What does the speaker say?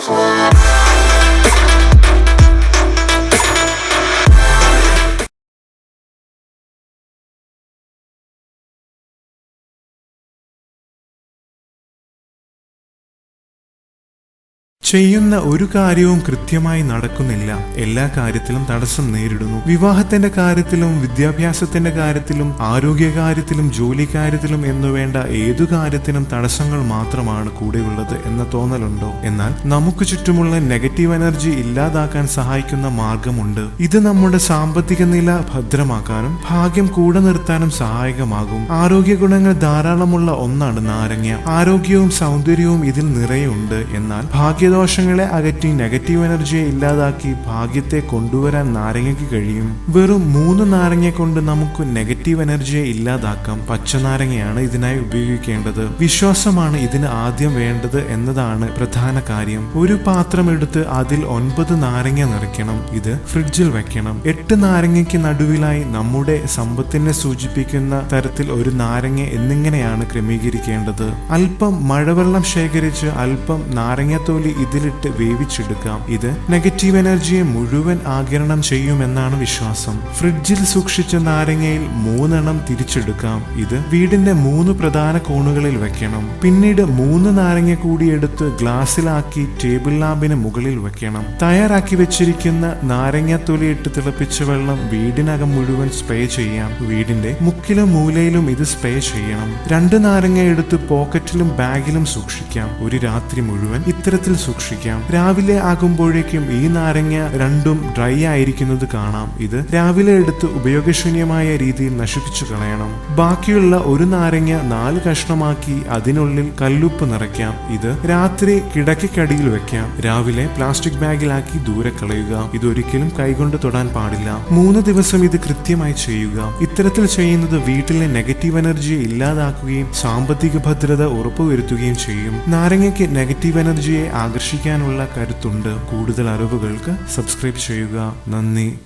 forever. ചെയ്യുന്ന ഒരു കാര്യവും കൃത്യമായി നടക്കുന്നില്ല. എല്ലാ കാര്യത്തിലും തടസ്സം നേരിടുന്നു. വിവാഹത്തിന്റെ കാര്യത്തിലും വിദ്യാഭ്യാസത്തിന്റെ കാര്യത്തിലും ആരോഗ്യ കാര്യത്തിലും ജോലി കാര്യത്തിലും എന്നു വേണ്ട ഏതു കാര്യത്തിനും തടസ്സങ്ങൾ മാത്രമാണ് കൂടെയുള്ളത് എന്ന തോന്നലുണ്ടോ? എന്നാൽ നമുക്ക് ചുറ്റുമുള്ള നെഗറ്റീവ് എനർജി ഇല്ലാതാക്കാൻ സഹായിക്കുന്ന മാർഗമുണ്ട്. ഇത് നമ്മുടെ സാമ്പത്തിക നില ഭദ്രമാക്കാനും ഭാഗ്യം കൂടെ നിർത്താനും സഹായകമാകും. ആരോഗ്യ ഗുണങ്ങൾ ധാരാളമുള്ള ഒന്നാണ് നാരങ്ങ. ആരോഗ്യവും സൗന്ദര്യവും ഇതിൽ നിറയുണ്ട്. എന്നാൽ ഭാഗ്യദോഷങ്ങളെ അകറ്റി നെഗറ്റീവ് എനർജിയെ ഇല്ലാതാക്കി ഭാഗ്യത്തെ കൊണ്ടുവരാൻ നാരങ്ങയ്ക്ക് കഴിയും. വെറും മൂന്ന് നാരങ്ങ കൊണ്ട് നമുക്ക് നെഗറ്റീവ് എനർജിയെ ഇല്ലാതാക്കാം. പച്ച നാരങ്ങയാണ് ഇതിനായി ഉപയോഗിക്കേണ്ടത്. വിശ്വാസമാണ് ഇതിന് ആദ്യം വേണ്ടത് എന്നതാണ് പ്രധാന കാര്യം. ഒരു പാത്രം എടുത്ത് അതിൽ ഒൻപത് നാരങ്ങ നിറയ്ക്കണം. ഇത് ഫ്രിഡ്ജിൽ വെക്കണം. എട്ട് നാരങ്ങയ്ക്ക് നടുവിലായി നമ്മുടെ സമ്പത്തിനെ സൂചിപ്പിക്കുന്ന തരത്തിൽ ഒരു നാരങ്ങ എന്നിങ്ങനെയാണ് ക്രമീകരിക്കേണ്ടത്. അല്പം മഴവെള്ളം ശേഖരിച്ച് അല്പം നാരങ്ങത്തോലി ഇതിലിട്ട് വേവിച്ചെടുക്കാം. ഇത് നെഗറ്റീവ് എനർജിയെ മുഴുവൻ ആകിരണം ചെയ്യുമെന്നാണ് വിശ്വാസം. ഫ്രിഡ്ജിൽ സൂക്ഷിച്ച നാരങ്ങയിൽ മൂന്നെണ്ണം തിരിച്ചെടുക്കാം. ഇത് വീടിന്റെ മൂന്ന് പ്രധാന കോണുകളിൽ വെക്കണം. പിന്നീട് മൂന്ന് നാരങ്ങ കൂടി എടുത്ത് ഗ്ലാസ്സിലാക്കി ടേബിൾ ലാമ്പിന് മുകളിൽ വെക്കണം. തയ്യാറാക്കി വെച്ചിരിക്കുന്ന നാരങ്ങ തൊലിയിട്ട് തിളപ്പിച്ച വെള്ളം വീടിനകം മുഴുവൻ സ്പ്രേ ചെയ്യാം. വീടിന്റെ മുക്കിലും മൂലയിലും ഇത് സ്പ്രേ ചെയ്യണം. രണ്ട് നാരങ്ങ എടുത്ത് പോക്കറ്റിലും ബാഗിലും സൂക്ഷിക്കാം. ഒരു രാത്രി മുഴുവൻ ഇത്തരത്തിൽ സൂക്ഷിക്കാം. രാവിലെ ആകുമ്പോഴേക്കും ഈ നാരങ്ങ രണ്ടും ഡ്രൈ ആയിരിക്കുന്നത് കാണാം. ഇത് രാവിലെ എടുത്ത് ഉപയോഗശൂന്യമായ രീതിയിൽ നശിപ്പിച്ചു കളയണം. ബാക്കിയുള്ള ഒരു നാരങ്ങ നാല് കഷ്ണമാക്കി അതിനുള്ളിൽ കല്ലുപ്പ് നിറയ്ക്കാം. ഇത് രാത്രി കിടക്കടിയിൽ വെക്കാം. രാവിലെ പ്ലാസ്റ്റിക് ബാഗിലാക്കി ദൂരെ കളയുക. ഇതൊരിക്കലും കൈകൊണ്ട് തൊടാൻ പാടില്ല. മൂന്ന് ദിവസം ഇത് കൃത്യമായി ചെയ്യുക. ഇത്തരത്തിൽ ചെയ്യുന്നത് വീട്ടിലെ നെഗറ്റീവ് എനർജി ഇല്ലാതാക്കുകയും സാമ്പത്തിക ഭദ്രത ഉറപ്പുവരുത്തുകയും ചെയ്യും. നാരങ്ങയ്ക്ക് നെഗറ്റീവ് എനർജിയെ ആകർഷിക്കാനുള്ള കരുത്തുണ്ട്. കൂടുതൽ അറിവുകൾക്ക് സബ്സ്ക്രൈബ് ചെയ്യുക. നന്ദി.